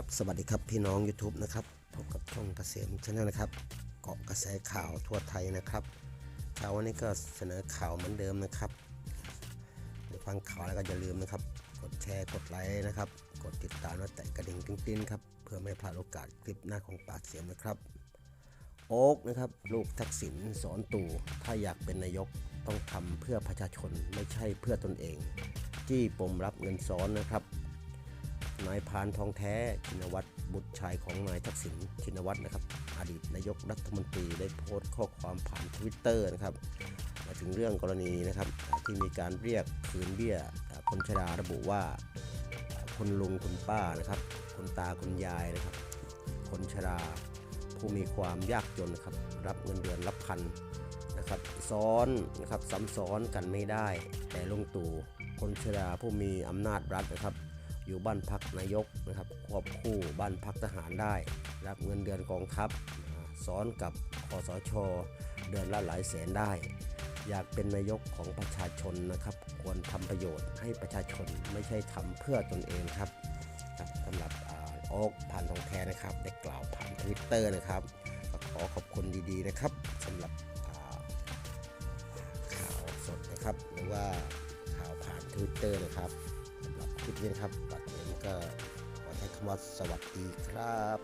ครับสวัสดีครับพี่น้อง YouTube นะครับพบกับช่องเกษมชาแนลนะครับ เกาะกระแสข่าวทั่วไทยนะครับเช้าวันนี้ก็เสนอข่าวเหมือนเดิมนะครับเดี๋ยวฟังข่าวแล้วก็อย่าลืมนะครับ กดแชร์กดไลค์นะครับ กดติดตามและแตะกระดิ่งติ้งๆครับเพื่อไม่พลาดโอกาสคลิปหน้าของปากเสียงนะครับ โอ๊กนะครับลูกทักษิณสอนตู่ถ้าอยากเป็นนายกต้องทำเพื่อประชาชนไม่ใช่เพื่อตนเองจี้ปมรับเงินซ้อนนะครับ นายพานทองแท้ชินวัตรบุตรชายของนายทักษิณชินวัตรนะครับ อดีตนายกรัฐมนตรีได้โพสต์ข้อความผ่านทวิตเตอร์นะครับมาถึงเรื่องกรณีนะครับที่มีการเรียกคืนเบี้ยคนชราระบุว่าคุณลุงคุณป้านะครับคุณตาคุณยายนะครับ คนชราผู้มีความยากจนนะครับรับเงินเดือนรับพันนะครับซ้อนนะครับซ้ำซ้อนกันไม่ได้ แต่ลุงตู่คนชราผู้มีอำนาจรัฐนะครับ อยู่บ้านพักนายกนะครับควบคู่บ้านพักทหารได้ รับเงินเดือนกองทัพอ่าซ้อนกับคอสชเดือนละหลายแสนได้ อยากเป็นนายกของประชาชนนะครับ ควรทำประโยชน์ให้ประชาชนไม่ใช่ทำเพื่อตนเองครับครับสำหรับอาโอ๊กผ่านทองแท้นะครับ ได้กล่าวผ่านทวิตเตอร์นะครับขอขอบคุณดีๆนะครับสำหรับข่าวสดนะครับ หรือว่าข่าวผ่านทวิตเตอร์นะครับ ลิปนี้นะครับปัดเองก็ขอใช้คำว่าสวัสดีครับ